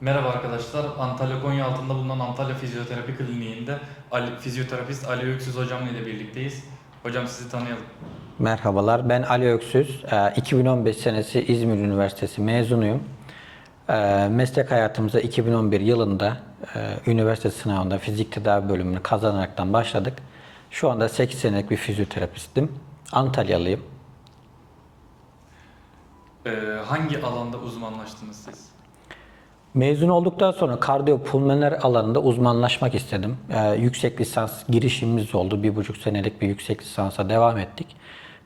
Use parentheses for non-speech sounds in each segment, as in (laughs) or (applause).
Merhaba arkadaşlar. Antalya Konya altında bulunan Antalya Fizyoterapi Kliniği'nde Ali, fizyoterapist Ali Öksüz hocam ile birlikteyiz. Hocam sizi tanıyalım. Merhabalar, ben Ali Öksüz. Ee, 2015 senesi İzmir Üniversitesi mezunuyum. Ee, Meslek hayatımıza 2011 yılında e, üniversite sınavında fizik tedavi bölümünü kazanaraktan başladık. Şu anda 8 senelik bir fizyoterapistim. Antalyalıyım. Ee, hangi alanda uzmanlaştınız siz? Mezun olduktan sonra kardiyopulmoner alanında uzmanlaşmak istedim. Ee, yüksek lisans girişimimiz oldu. Bir buçuk senelik bir yüksek lisansa devam ettik.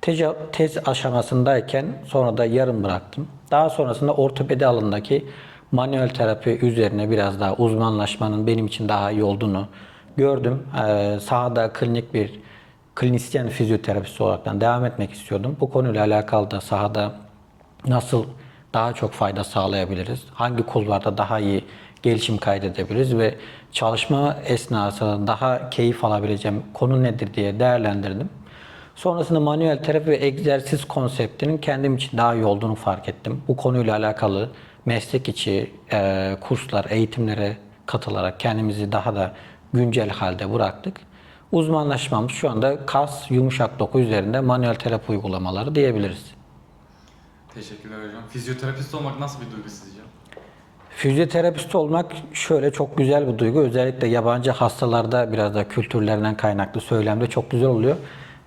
Tez, tez aşamasındayken sonra da yarım bıraktım. Daha sonrasında ortopedi alanındaki manuel terapi üzerine biraz daha uzmanlaşmanın benim için daha iyi olduğunu gördüm. Ee, sahada klinik bir klinisyen fizyoterapist olarak devam etmek istiyordum. Bu konuyla alakalı da sahada nasıl daha çok fayda sağlayabiliriz? Hangi kulvarda daha iyi gelişim kaydedebiliriz ve çalışma esnasında daha keyif alabileceğim konu nedir diye değerlendirdim. Sonrasında manuel terapi ve egzersiz konseptinin kendim için daha iyi olduğunu fark ettim. Bu konuyla alakalı meslek içi e, kurslar, eğitimlere katılarak kendimizi daha da güncel halde bıraktık. Uzmanlaşmamız şu anda kas, yumuşak doku üzerinde manuel terapi uygulamaları diyebiliriz. Teşekkürler hocam. Fizyoterapist olmak nasıl bir duygu sizce? Fizyoterapist olmak şöyle çok güzel bir duygu. Özellikle yabancı hastalarda biraz da kültürlerinden kaynaklı söylemde çok güzel oluyor.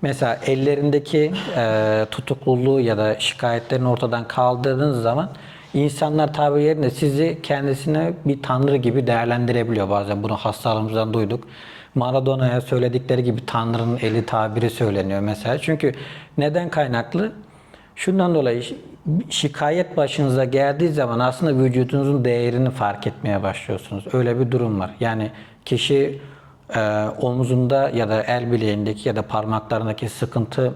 Mesela ellerindeki e, tutukluluğu ya da şikayetlerini ortadan kaldırdığınız zaman insanlar tabiri yerine sizi kendisine bir tanrı gibi değerlendirebiliyor bazen. Bunu hastalarımızdan duyduk. Maradona'ya söyledikleri gibi tanrının eli tabiri söyleniyor mesela. Çünkü neden kaynaklı? Şundan dolayı şikayet başınıza geldiği zaman aslında vücudunuzun değerini fark etmeye başlıyorsunuz. Öyle bir durum var. Yani kişi e, omuzunda ya da el bileğindeki ya da parmaklarındaki sıkıntı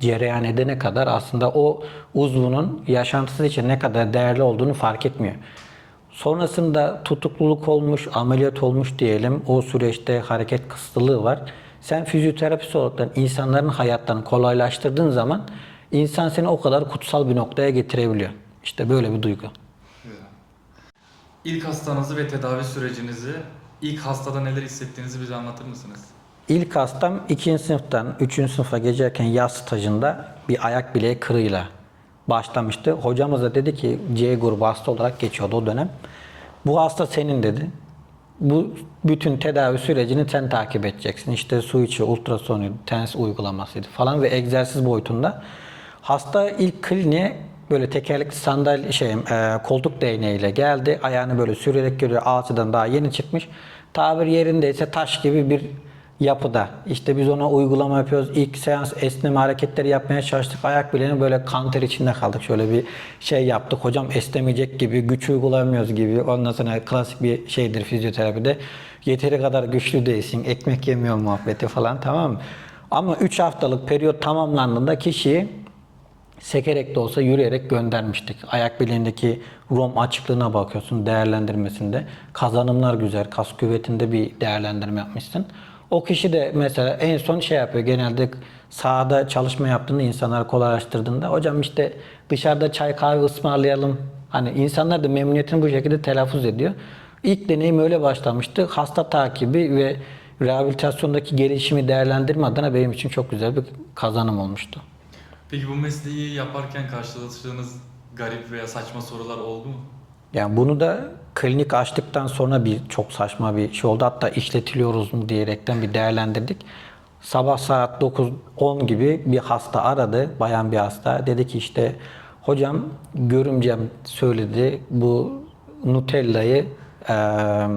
cereyan edene kadar aslında o uzvunun yaşantısı için ne kadar değerli olduğunu fark etmiyor. Sonrasında tutukluluk olmuş, ameliyat olmuş diyelim. O süreçte hareket kısıtlılığı var. Sen fizyoterapist olarak insanların hayatlarını kolaylaştırdığın zaman insan seni o kadar kutsal bir noktaya getirebiliyor. İşte böyle bir duygu. İlk hastanızı ve tedavi sürecinizi, ilk hastada neler hissettiğinizi bize anlatır mısınız? İlk hastam 2. sınıftan 3. sınıfa geçerken yaz stajında bir ayak bileği kırığıyla başlamıştı. Hocamız da dedi ki C grubu hasta olarak geçiyordu o dönem. Bu hasta senin dedi. Bu bütün tedavi sürecini sen takip edeceksin. İşte su içi, ultrasonu, tens uygulamasıydı falan ve egzersiz boyutunda. Hasta ilk kliniğe böyle tekerlekli sandalye şey e, koltuk değneğiyle geldi. Ayağını böyle sürerek görüyor. Ağzıdan daha yeni çıkmış. Tabir yerindeyse taş gibi bir yapıda. İşte biz ona uygulama yapıyoruz. İlk seans esneme hareketleri yapmaya çalıştık. Ayak bileğini böyle kanter içinde kaldık. Şöyle bir şey yaptık. Hocam esnemeyecek gibi, güç uygulamıyoruz gibi. Ondan sonra klasik bir şeydir fizyoterapide. Yeteri kadar güçlü değilsin, ekmek yemiyor muhabbeti falan tamam mı? Ama 3 haftalık periyot tamamlandığında kişiyi sekerek de olsa yürüyerek göndermiştik. Ayak bileğindeki rom açıklığına bakıyorsun değerlendirmesinde. Kazanımlar güzel, kas küvetinde bir değerlendirme yapmışsın. O kişi de mesela en son şey yapıyor genelde sahada çalışma yaptığında insanlar kolaylaştırdığında hocam işte dışarıda çay kahve ısmarlayalım. Hani insanlar da memnuniyetini bu şekilde telaffuz ediyor. İlk deneyim öyle başlamıştı. Hasta takibi ve rehabilitasyondaki gelişimi değerlendirme adına benim için çok güzel bir kazanım olmuştu. Peki bu mesleği yaparken karşılaştığınız garip veya saçma sorular oldu mu? Yani bunu da klinik açtıktan sonra bir çok saçma bir şey oldu. Hatta işletiliyoruz mu diyerekten bir değerlendirdik. Sabah saat 9-10 gibi bir hasta aradı. Bayan bir hasta. Dedi ki işte hocam görümcem söyledi bu Nutella'yı eee,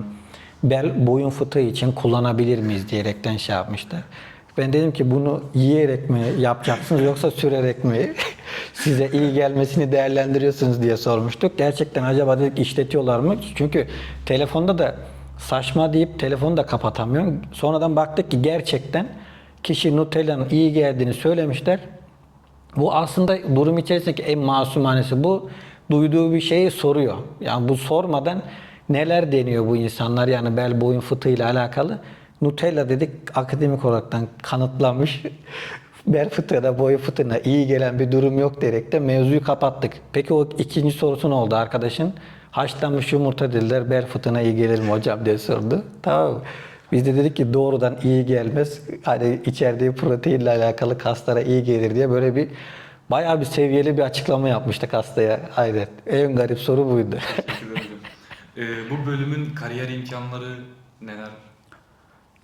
bel boyun fıtığı için kullanabilir miyiz diyerekten şey yapmıştı. Ben dedim ki bunu yiyerek mi yapacaksınız yoksa sürerek mi (laughs) size iyi gelmesini değerlendiriyorsunuz diye sormuştuk. Gerçekten acaba dedik işletiyorlar mı? Çünkü telefonda da saçma deyip telefonu da kapatamıyorum. Sonradan baktık ki gerçekten kişi Nutella'nın iyi geldiğini söylemişler. Bu aslında durum içerisindeki en masumanesi bu. Duyduğu bir şeyi soruyor. Yani bu sormadan neler deniyor bu insanlar yani bel boyun fıtığıyla alakalı. Nutella dedik akademik olaraktan kanıtlanmış. (laughs) bel fıtığına boyun fıtığına iyi gelen bir durum yok diyerek de mevzuyu kapattık. Peki o ikinci sorusu ne oldu arkadaşın? Haşlanmış yumurta dediler bel fıtığına iyi gelir mi hocam diye sordu. Tamam? Biz de dedik ki doğrudan iyi gelmez. Hani içerdiği proteinle alakalı kaslara iyi gelir diye böyle bir bayağı bir seviyeli bir açıklama yapmıştık hastaya. Aynen. En garip soru buydu. Teşekkür ederim. (laughs) Ee, bu bölümün kariyer imkanları neler?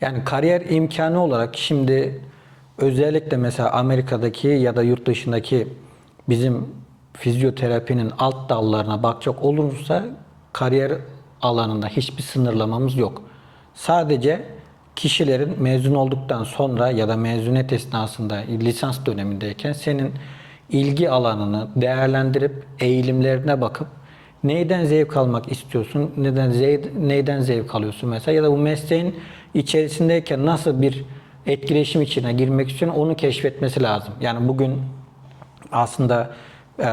Yani kariyer imkanı olarak şimdi özellikle mesela Amerika'daki ya da yurt dışındaki bizim fizyoterapinin alt dallarına bakacak olursa kariyer alanında hiçbir sınırlamamız yok. Sadece kişilerin mezun olduktan sonra ya da mezuniyet esnasında lisans dönemindeyken senin ilgi alanını değerlendirip eğilimlerine bakıp neyden zevk almak istiyorsun, neden neyden zevk alıyorsun mesela ya da bu mesleğin içerisindeyken nasıl bir etkileşim içine girmek istiyorsun onu keşfetmesi lazım. Yani bugün aslında eee,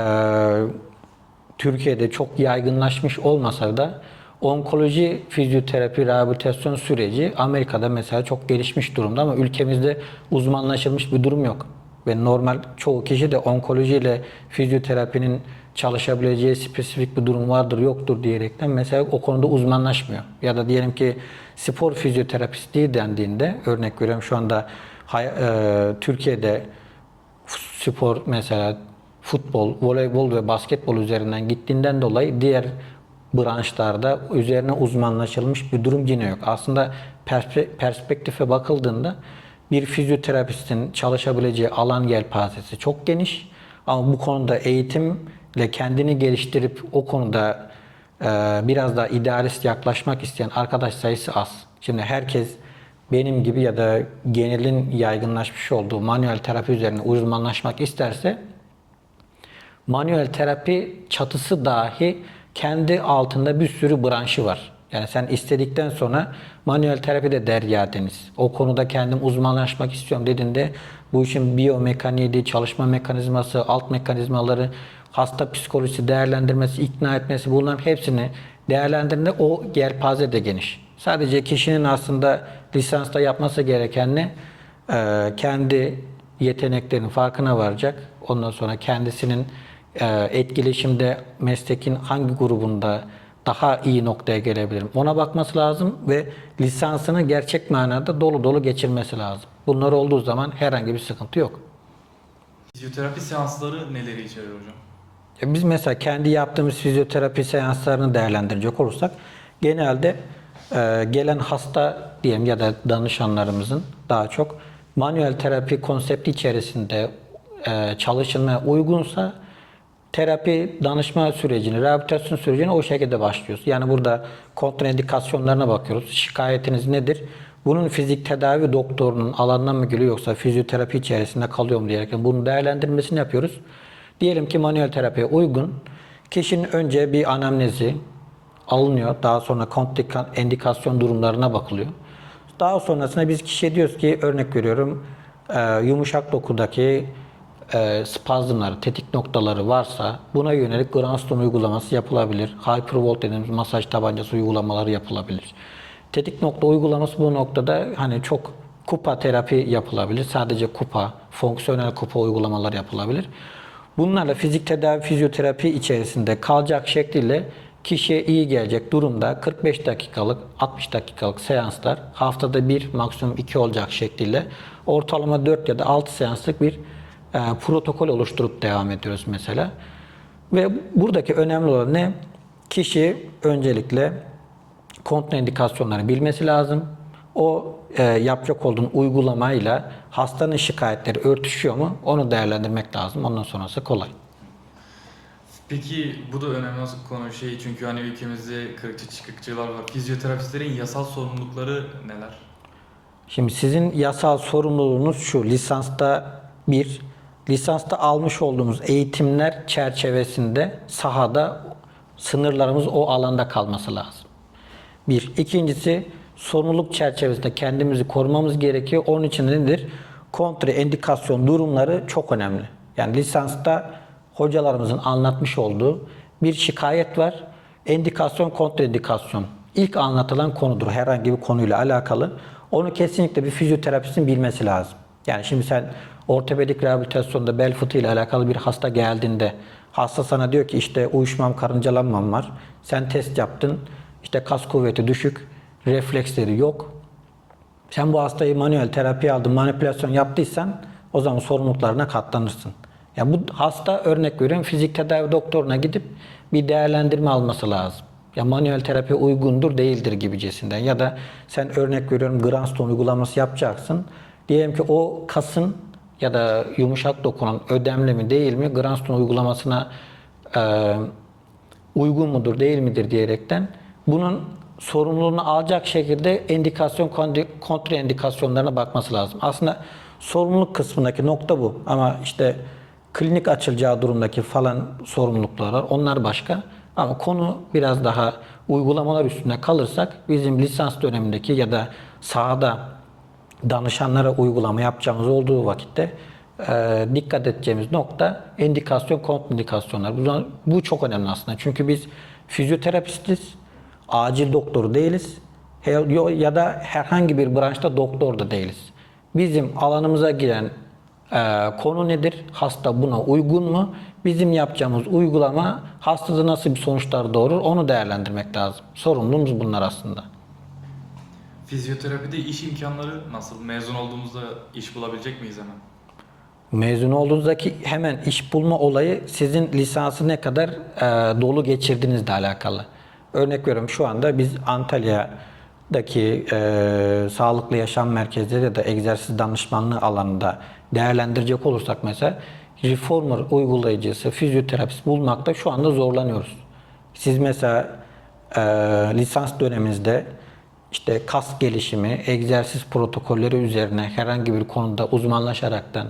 Türkiye'de çok yaygınlaşmış olmasa da onkoloji fizyoterapi rehabilitasyon süreci Amerika'da mesela çok gelişmiş durumda ama ülkemizde uzmanlaşılmış bir durum yok. Ve normal çoğu kişi de onkoloji ile fizyoterapinin çalışabileceği spesifik bir durum vardır yoktur diyerekten mesela o konuda uzmanlaşmıyor. Ya da diyelim ki spor fizyoterapisti dendiğinde örnek veriyorum şu anda eee, Türkiye'de spor mesela futbol, voleybol ve basketbol üzerinden gittiğinden dolayı diğer branşlarda üzerine uzmanlaşılmış bir durum yine yok. Aslında perspe- perspektife bakıldığında bir fizyoterapistin çalışabileceği alan yelpazesi çok geniş. Ama bu konuda eğitimle kendini geliştirip o konuda e, biraz daha idealist yaklaşmak isteyen arkadaş sayısı az. Şimdi herkes benim gibi ya da genelin yaygınlaşmış olduğu manuel terapi üzerine uzmanlaşmak isterse manuel terapi çatısı dahi kendi altında bir sürü branşı var. Yani sen istedikten sonra manuel terapi de derya deniz. O konuda kendim uzmanlaşmak istiyorum dediğinde bu işin biyomekaniği, çalışma mekanizması, alt mekanizmaları, hasta psikolojisi değerlendirmesi, ikna etmesi bunların hepsini değerlendirdiğinde o yelpaze de geniş. Sadece kişinin aslında lisansta yapması gereken ne? Ee, kendi yeteneklerinin farkına varacak. Ondan sonra kendisinin e, etkileşimde meslekin hangi grubunda daha iyi noktaya gelebilirim ona bakması lazım ve lisansını gerçek manada dolu dolu geçirmesi lazım. Bunlar olduğu zaman herhangi bir sıkıntı yok. Fizyoterapi seansları neleri içeriyor hocam? Ya Biz mesela kendi yaptığımız fizyoterapi seanslarını değerlendirecek olursak genelde e, gelen hasta diyelim ya da danışanlarımızın daha çok manuel terapi konsepti içerisinde e, çalışılmaya uygunsa terapi danışma sürecini, rehabilitasyon sürecini o şekilde başlıyoruz. Yani burada kontraindikasyonlarına bakıyoruz. Şikayetiniz nedir? Bunun fizik tedavi doktorunun alanına mı geliyor yoksa fizyoterapi içerisinde kalıyor mu diyerek bunun değerlendirmesini yapıyoruz. Diyelim ki manuel terapiye uygun. Kişinin önce bir anamnezi alınıyor. Daha sonra kontraindikasyon durumlarına bakılıyor. Daha sonrasında biz kişiye diyoruz ki örnek veriyorum e, yumuşak dokudaki e, spazmları, tetik noktaları varsa buna yönelik Granston uygulaması yapılabilir. Hypervolt dediğimiz masaj tabancası uygulamaları yapılabilir. Tetik nokta uygulaması bu noktada hani çok kupa terapi yapılabilir. Sadece kupa, fonksiyonel kupa uygulamalar yapılabilir. Bunlarla fizik tedavi, fizyoterapi içerisinde kalacak şekliyle kişiye iyi gelecek durumda 45 dakikalık, 60 dakikalık seanslar haftada bir, maksimum iki olacak şekliyle ortalama 4 ya da 6 seanslık bir e, protokol oluşturup devam ediyoruz mesela. Ve buradaki önemli olan ne? Kişi öncelikle kontraindikasyonları bilmesi lazım. O e, yapacak olduğun uygulamayla hastanın şikayetleri örtüşüyor mu? Onu değerlendirmek lazım. Ondan sonrası kolay. Peki bu da önemli bir konu şey çünkü hani ülkemizde kırıkçı çıkıkçılar var. Fizyoterapistlerin yasal sorumlulukları neler? Şimdi sizin yasal sorumluluğunuz şu. Lisansta bir, lisansta almış olduğumuz eğitimler çerçevesinde sahada sınırlarımız o alanda kalması lazım. Bir. İkincisi sorumluluk çerçevesinde kendimizi korumamız gerekiyor. Onun için nedir? Kontraindikasyon durumları çok önemli. Yani lisansta hocalarımızın anlatmış olduğu bir şikayet var. Endikasyon, kontraindikasyon. İlk anlatılan konudur herhangi bir konuyla alakalı. Onu kesinlikle bir fizyoterapistin bilmesi lazım. Yani şimdi sen ortopedik rehabilitasyonda bel fıtığı ile alakalı bir hasta geldiğinde Hasta sana diyor ki işte uyuşmam, karıncalanmam var. Sen test yaptın. işte kas kuvveti düşük, refleksleri yok. Sen bu hastayı manuel terapi aldın, manipülasyon yaptıysan o zaman sorumluluklarına katlanırsın. Ya bu hasta örnek veriyorum fizik tedavi doktoruna gidip bir değerlendirme alması lazım. Ya manuel terapi uygundur değildir gibicesinden. Ya da sen örnek veriyorum Granston uygulaması yapacaksın. Diyelim ki o kasın ya da yumuşak dokunan ödemli mi değil mi Granston uygulamasına e, uygun mudur değil midir diyerekten bunun sorumluluğunu alacak şekilde endikasyon kondi- kontraindikasyonlarına bakması lazım. Aslında sorumluluk kısmındaki nokta bu ama işte klinik açılacağı durumdaki falan sorumluluklar var. Onlar başka. Ama konu biraz daha uygulamalar üstünde kalırsak bizim lisans dönemindeki ya da sahada danışanlara uygulama yapacağımız olduğu vakitte e, dikkat edeceğimiz nokta endikasyon kontraindikasyonlar. Bu, bu çok önemli aslında. Çünkü biz fizyoterapistiz, acil doktoru değiliz ya da herhangi bir branşta doktor da değiliz. Bizim alanımıza giren e, konu nedir? Hasta buna uygun mu? Bizim yapacağımız uygulama hastada nasıl bir sonuçlar doğurur onu değerlendirmek lazım. Sorumluluğumuz bunlar aslında. Fizyoterapide iş imkanları nasıl? Mezun olduğumuzda iş bulabilecek miyiz hemen? Mezun olduğunuzdaki hemen iş bulma olayı sizin lisansı ne kadar e, dolu geçirdiğinizle alakalı. Örnek veriyorum şu anda biz Antalya'daki e, sağlıklı yaşam merkezleri ya da egzersiz danışmanlığı alanında değerlendirecek olursak mesela reformer uygulayıcısı, fizyoterapist bulmakta şu anda zorlanıyoruz. Siz mesela e, lisans döneminizde işte kas gelişimi, egzersiz protokolleri üzerine herhangi bir konuda uzmanlaşaraktan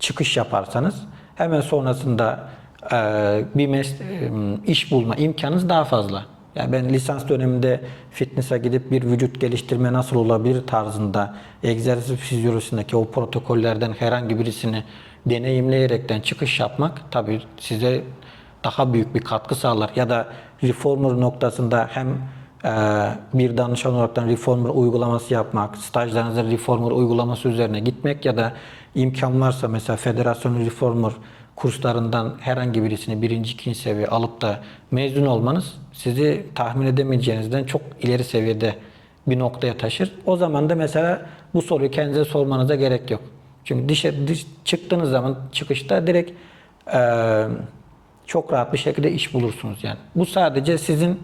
çıkış yaparsanız hemen sonrasında e, bir mes- e, iş bulma imkanınız daha fazla. Yani ben lisans döneminde fitness'a gidip bir vücut geliştirme nasıl olabilir tarzında egzersiz fizyolojisindeki o protokollerden herhangi birisini deneyimleyerekten çıkış yapmak tabii size daha büyük bir katkı sağlar. Ya da reformer noktasında hem e, bir danışan olaraktan reformer uygulaması yapmak, stajlarınızda reformer uygulaması üzerine gitmek ya da imkan varsa mesela federasyon reformer kurslarından herhangi birisini birinci, ikinci seviye alıp da mezun olmanız sizi tahmin edemeyeceğinizden çok ileri seviyede bir noktaya taşır. O zaman da mesela bu soruyu kendinize sormanıza gerek yok. Çünkü dışarı dış, çıktığınız zaman çıkışta direkt eee çok rahat bir şekilde iş bulursunuz yani. Bu sadece sizin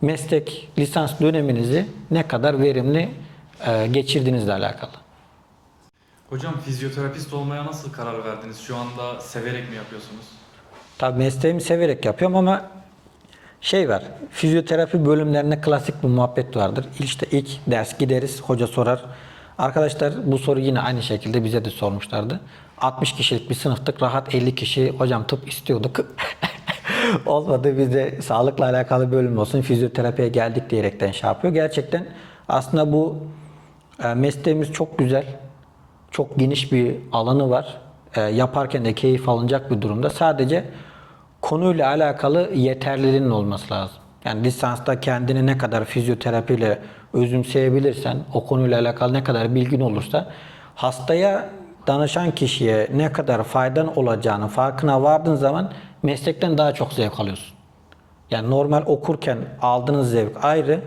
meslek lisans döneminizi ne kadar verimli e, geçirdiğinizle alakalı. Hocam fizyoterapist olmaya nasıl karar verdiniz? Şu anda severek mi yapıyorsunuz? Tabii mesleğimi severek yapıyorum ama şey var. Fizyoterapi bölümlerinde klasik bir muhabbet vardır. İşte ilk ders gideriz, hoca sorar. Arkadaşlar bu soru yine aynı şekilde bize de sormuşlardı. 60 kişilik bir sınıftık. Rahat 50 kişi hocam tıp istiyorduk. (laughs) Olmadı biz de sağlıkla alakalı bölüm olsun fizyoterapiye geldik diyerekten şey yapıyor. Gerçekten aslında bu e, mesleğimiz çok güzel. Çok geniş bir alanı var. E, yaparken de keyif alınacak bir durumda. Sadece konuyla alakalı yeterliliğinin olması lazım. Yani lisansta kendini ne kadar fizyoterapiyle özümseyebilirsen, o konuyla alakalı ne kadar bilgin olursa hastaya danışan kişiye ne kadar faydan olacağını farkına vardığın zaman meslekten daha çok zevk alıyorsun. Yani normal okurken aldığınız zevk ayrı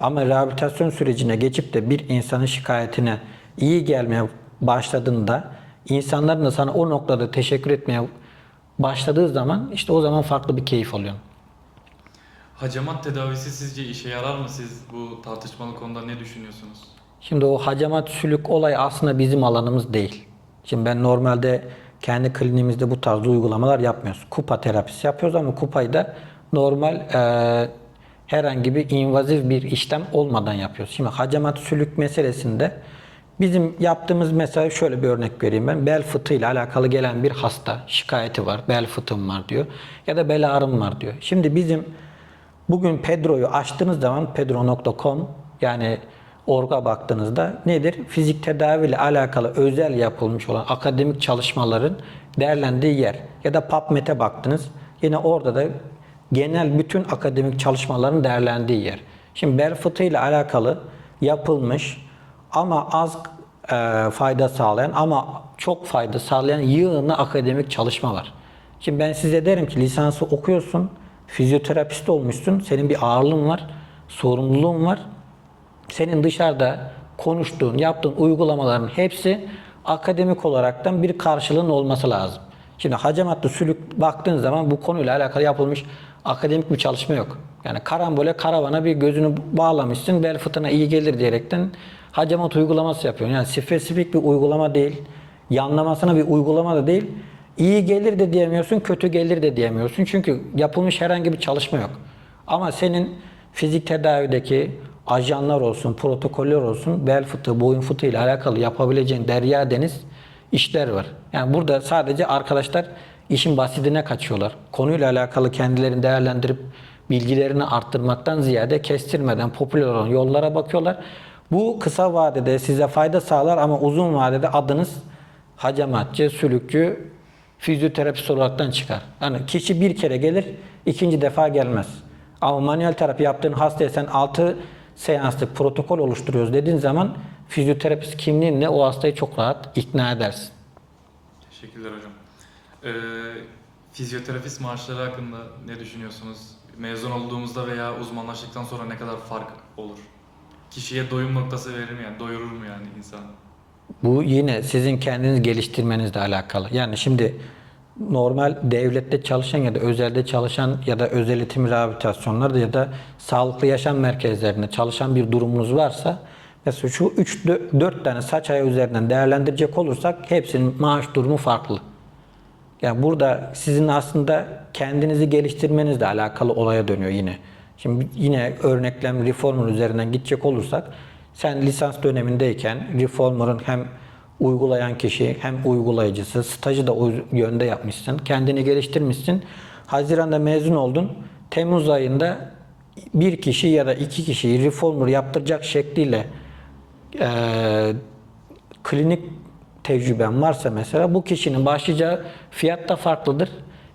ama rehabilitasyon sürecine geçip de bir insanın şikayetine iyi gelmeye başladığında insanların da sana o noktada teşekkür etmeye başladığı zaman işte o zaman farklı bir keyif alıyorsun. Hacamat tedavisi sizce işe yarar mı? Siz bu tartışmalı konuda ne düşünüyorsunuz? Şimdi o hacamat sülük olayı aslında bizim alanımız değil. Şimdi ben normalde kendi kliniğimizde bu tarz uygulamalar yapmıyoruz. Kupa terapisi yapıyoruz ama kupayı da normal e, herhangi bir invazif bir işlem olmadan yapıyoruz. Şimdi hacamat sülük meselesinde bizim yaptığımız mesela şöyle bir örnek vereyim ben. Bel fıtığı ile alakalı gelen bir hasta şikayeti var. Bel fıtığım var diyor. Ya da bel ağrım var diyor. Şimdi bizim Bugün Pedro'yu açtığınız zaman pedro.com yani orga baktığınızda nedir? Fizik tedavi ile alakalı özel yapılmış olan akademik çalışmaların değerlendiği yer. Ya da PubMed'e baktınız. Yine orada da genel bütün akademik çalışmaların değerlendiği yer. Şimdi bel fıtığı ile alakalı yapılmış ama az e, fayda sağlayan ama çok fayda sağlayan yığınla akademik çalışma var. Şimdi ben size derim ki lisansı okuyorsun, fizyoterapist olmuşsun, senin bir ağırlığın var, sorumluluğun var. Senin dışarıda konuştuğun, yaptığın uygulamaların hepsi akademik olaraktan bir karşılığın olması lazım. Şimdi hacamatlı sülük baktığın zaman bu konuyla alakalı yapılmış akademik bir çalışma yok. Yani karambole karavana bir gözünü bağlamışsın, bel fıtığına iyi gelir diyerekten hacamat uygulaması yapıyorsun. Yani spesifik bir uygulama değil, yanlamasına bir uygulama da değil. İyi gelir de diyemiyorsun, kötü gelir de diyemiyorsun. Çünkü yapılmış herhangi bir çalışma yok. Ama senin fizik tedavideki ajanlar olsun, protokoller olsun, bel fıtığı, boyun fıtığı ile alakalı yapabileceğin derya deniz işler var. Yani burada sadece arkadaşlar işin basitine kaçıyorlar. Konuyla alakalı kendilerini değerlendirip bilgilerini arttırmaktan ziyade kestirmeden popüler olan yollara bakıyorlar. Bu kısa vadede size fayda sağlar ama uzun vadede adınız hacamatçı, sülükçü, fizyoterapist olaraktan çıkar. Yani kişi bir kere gelir, ikinci defa gelmez. Ama manuel terapi yaptığın hastaya sen 6 seanslık protokol oluşturuyoruz dediğin zaman fizyoterapist kimliğinle o hastayı çok rahat ikna edersin. Teşekkürler hocam. Ee, fizyoterapist maaşları hakkında ne düşünüyorsunuz? Mezun olduğumuzda veya uzmanlaştıktan sonra ne kadar fark olur? Kişiye doyum noktası verir mi yani? Doyurur mu yani insan? Bu yine sizin kendiniz geliştirmenizle alakalı. Yani şimdi normal devlette çalışan ya da özelde çalışan ya da özel eğitim rehabilitasyonlarda ya da sağlıklı yaşam merkezlerinde çalışan bir durumunuz varsa mesela şu 3 4 tane saç ayağı üzerinden değerlendirecek olursak hepsinin maaş durumu farklı. Yani burada sizin aslında kendinizi geliştirmenizle alakalı olaya dönüyor yine. Şimdi yine örneklem Reformer üzerinden gidecek olursak sen lisans dönemindeyken Reformer'ın hem uygulayan kişi hem uygulayıcısı stajı da o yönde yapmışsın. Kendini geliştirmişsin. Haziran'da mezun oldun. Temmuz ayında bir kişi ya da iki kişiyi Reformer yaptıracak şekliyle eee klinik tecrüben varsa mesela bu kişinin başlayacağı fiyat da farklıdır.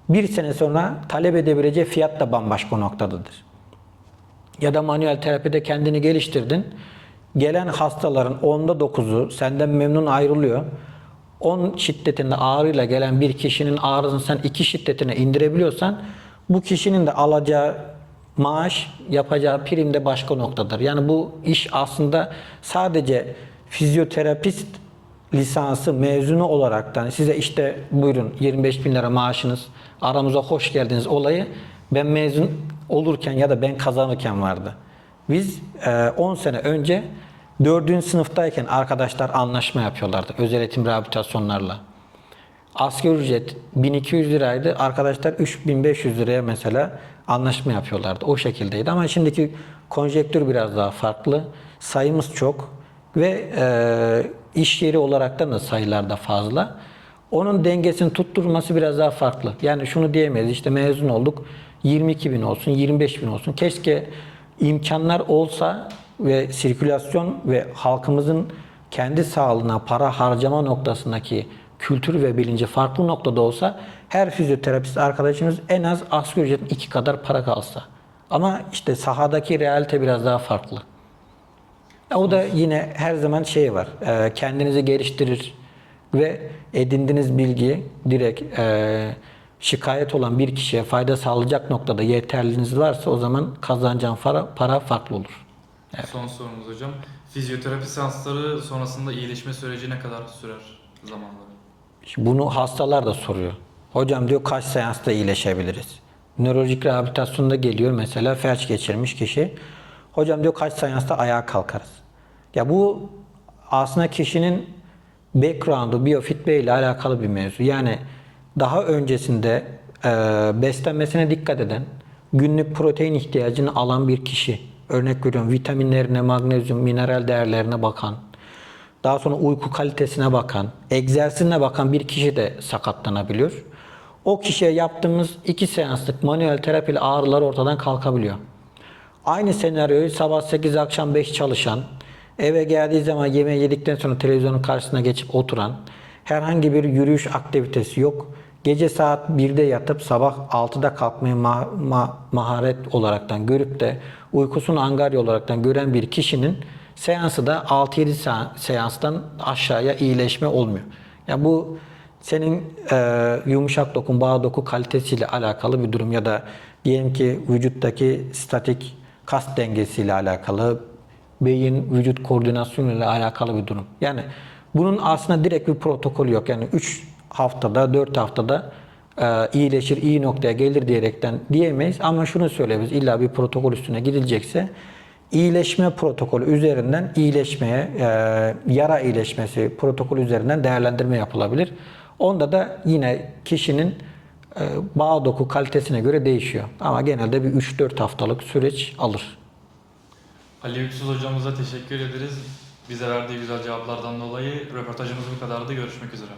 Bir sene sonra talep edebileceği fiyat da bambaşka noktadadır. Ya da manuel terapide kendini geliştirdin. Gelen hastaların onda 9'u senden memnun ayrılıyor. 10 şiddetinde ağrıyla gelen bir kişinin ağrısını sen 2 şiddetine indirebiliyorsan bu kişinin de alacağı maaş, yapacağı prim de başka noktadır. Yani bu iş aslında sadece fizyoterapist lisansı mezunu olaraktan size işte buyurun 25 bin lira maaşınız aramıza hoş geldiniz olayı ben mezun olurken ya da ben kazanırken vardı. Biz e, 10 sene önce 4. sınıftayken arkadaşlar anlaşma yapıyorlardı özel eğitim rehabilitasyonlarla. Asgari ücret 1200 liraydı. Arkadaşlar 3500 liraya mesela anlaşma yapıyorlardı. O şekildeydi ama şimdiki konjektür biraz daha farklı. Sayımız çok ve e, iş yeri olaraktan da sayılar da fazla. Onun dengesini tutturması biraz daha farklı. Yani şunu diyemeyiz işte mezun olduk 22 bin olsun 25 bin olsun. Keşke imkanlar olsa ve sirkülasyon ve halkımızın kendi sağlığına para harcama noktasındaki kültür ve bilinci farklı noktada olsa her fizyoterapist arkadaşımız en az asgari ücretin iki kadar para kalsa. Ama işte sahadaki realite biraz daha farklı. O da yine her zaman şey var. e, kendinizi geliştirir ve edindiğiniz bilgi direkt e, şikayet olan bir kişiye fayda sağlayacak noktada yeterliliğiniz varsa o zaman kazanacağın para, para farklı olur. Son sorumuz hocam. Fizyoterapi seansları sonrasında iyileşme süreci ne kadar sürer zamanları? Şimdi bunu hastalar da soruyor. Hocam diyor kaç seansta iyileşebiliriz? Nörolojik rehabilitasyonda geliyor mesela felç geçirmiş kişi. Hocam diyor kaç seansta ayağa kalkarız? Ya bu aslında kişinin background'u, biyofitbe ile alakalı bir mevzu. Yani daha öncesinde e, beslenmesine dikkat eden, günlük protein ihtiyacını alan bir kişi, örnek veriyorum vitaminlerine, magnezyum, mineral değerlerine bakan, daha sonra uyku kalitesine bakan, egzersizine bakan bir kişi de sakatlanabiliyor. O kişiye yaptığımız iki seanslık manuel terapiyle ağrılar ortadan kalkabiliyor. Aynı senaryoyu sabah 8 akşam 5 çalışan, eve geldiği zaman yemeği yedikten sonra televizyonun karşısına geçip oturan, herhangi bir yürüyüş aktivitesi yok. Gece saat 1'de yatıp sabah 6'da kalkmayı ma- ma- maharet olaraktan görüp de uykusunu angarya olaraktan gören bir kişinin seansı da 6-7 sa- seanstan aşağıya iyileşme olmuyor. Ya bu senin e, yumuşak dokun, bağ doku kalitesiyle alakalı bir durum ya da diyelim ki vücuttaki statik kas dengesiyle alakalı, beyin vücut koordinasyonuyla alakalı bir durum. Yani bunun aslında direkt bir protokolü yok. Yani 3 haftada, 4 haftada e, iyileşir, iyi noktaya gelir diyerekten diyemeyiz. Ama şunu söyleyebiliriz. İlla bir protokol üstüne gidilecekse iyileşme protokolü üzerinden iyileşmeye, e, yara iyileşmesi protokolü üzerinden değerlendirme yapılabilir. Onda da yine kişinin e, bağ doku kalitesine göre değişiyor. Ama genelde bir 3-4 haftalık süreç alır. Ali Yüksüz hocamıza teşekkür ederiz. Bize verdiği güzel cevaplardan dolayı röportajımız bu kadardı. Görüşmek üzere.